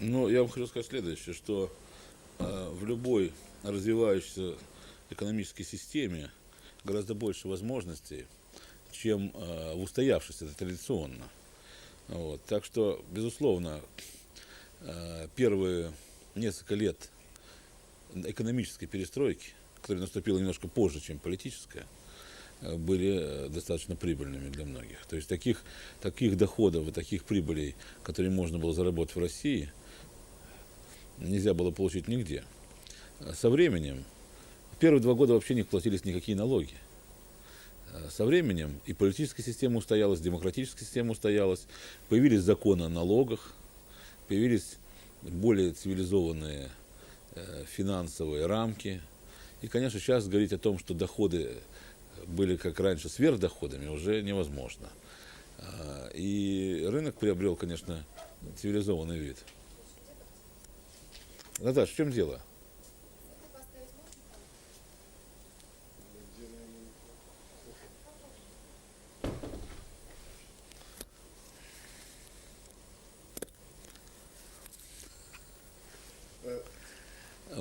Ну, я вам хочу сказать следующее, что э, в любой развивающейся экономической системе гораздо больше возможностей, чем э, в устоявшейся традиционно. Вот. Так что, безусловно, э, первые несколько лет экономической перестройки, которая наступила немножко позже, чем политическая, э, были э, достаточно прибыльными для многих. То есть таких, таких доходов и таких прибылей, которые можно было заработать в России, нельзя было получить нигде. Э, Со временем, первые два года вообще не платились никакие налоги. Э, Со временем и политическая система устоялась, демократическая система устоялась, появились законы о налогах, появились более цивилизованные э, финансовые рамки. И, конечно, сейчас говорить о том, что доходы были как раньше сверхдоходами, уже невозможно. А, И рынок приобрел, конечно, цивилизованный вид. Наташа, в чем дело?